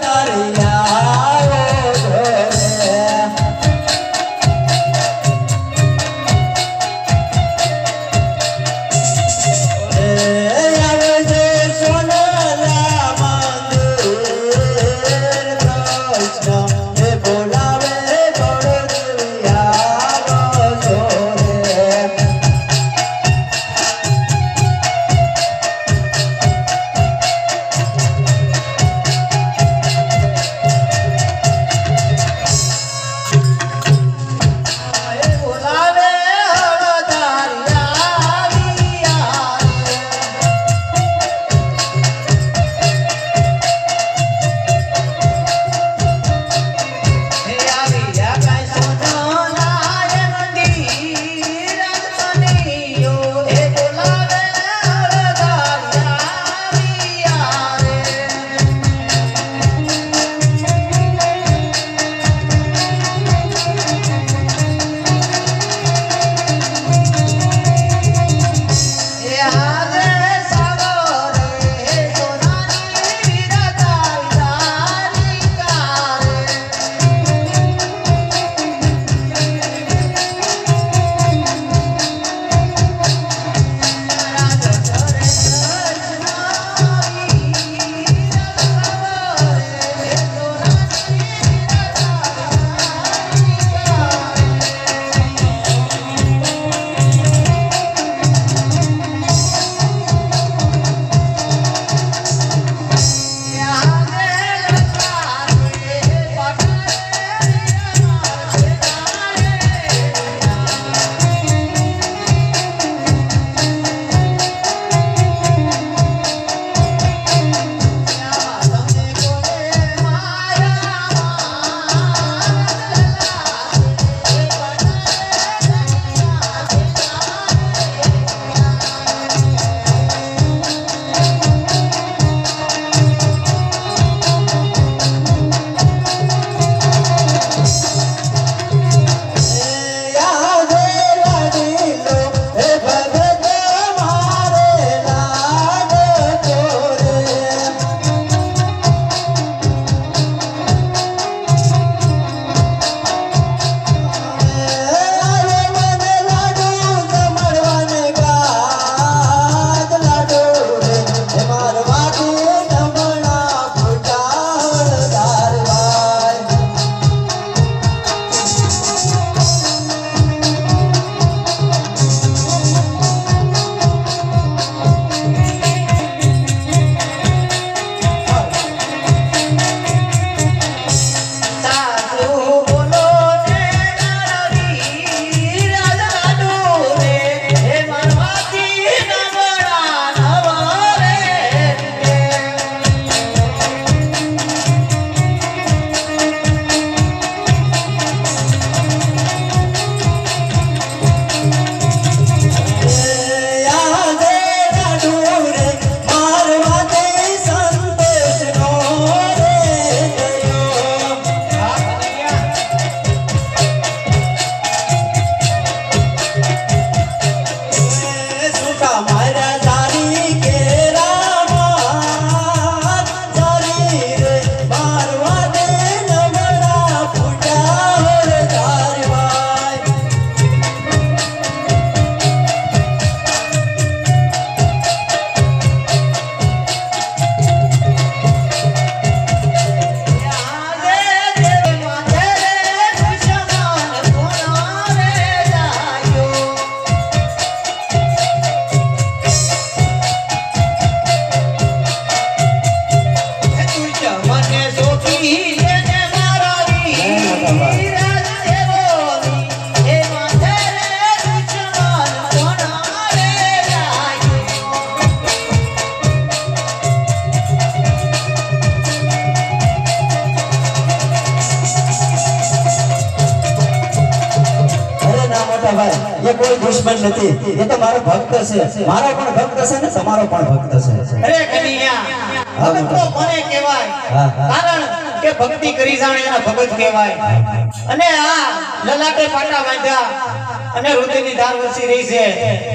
Hallelujah. મોટા ભાઈ એ કોઈ દુશ્મન નથી. એ તો મારો ભક્ત છે. મારો પણ ભક્ત છે ને તમારો પણ ભક્ત છે. અરે કનૈયા ભગત તો મને કહેવાય. કારણ કે ભક્તિ કરી જાણે એના ભગત કહેવાય. અને આ લલાટે પાટા બાંધ્યા અને હૃદયની ધાર વસી રહી છે.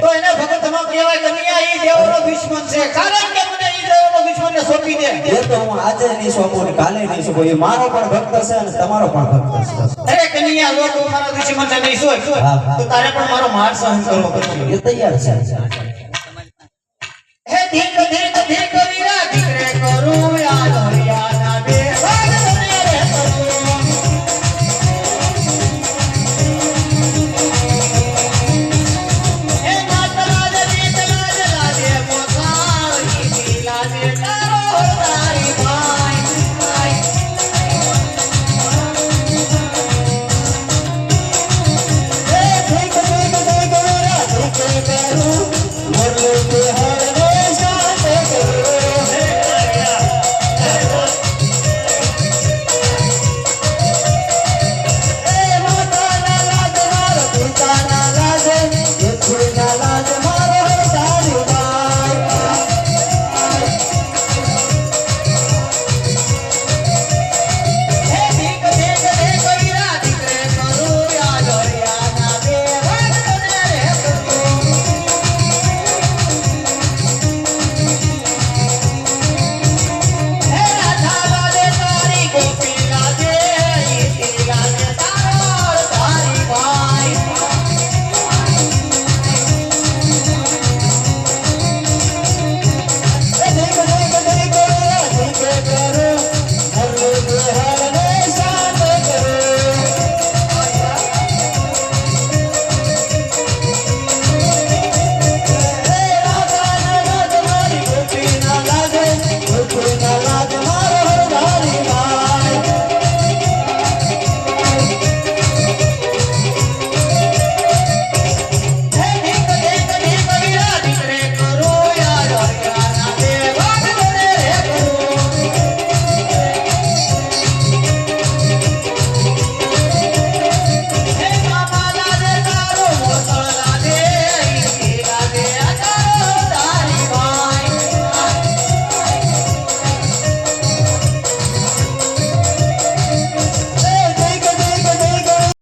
તો એને ભગત નો કહેવાય કનૈયા એ દેવનો દુશ્મન છે. કારણ કે દેવાનો દુશ્મનને સોંપી દે. એ તો હું આજે નહીં સોંપું ને કાલે નહીં સોંપું. એ મારો પણ ભક્ત છે અને તમારો પણ ભક્ત છે. અરે કનૈયા લો તું મારા દુશ્મનને નહીં સોય. હા, હા. તો તારે પણ મારો માર સહન કરવો પડશે. એ તૈયાર છે. હે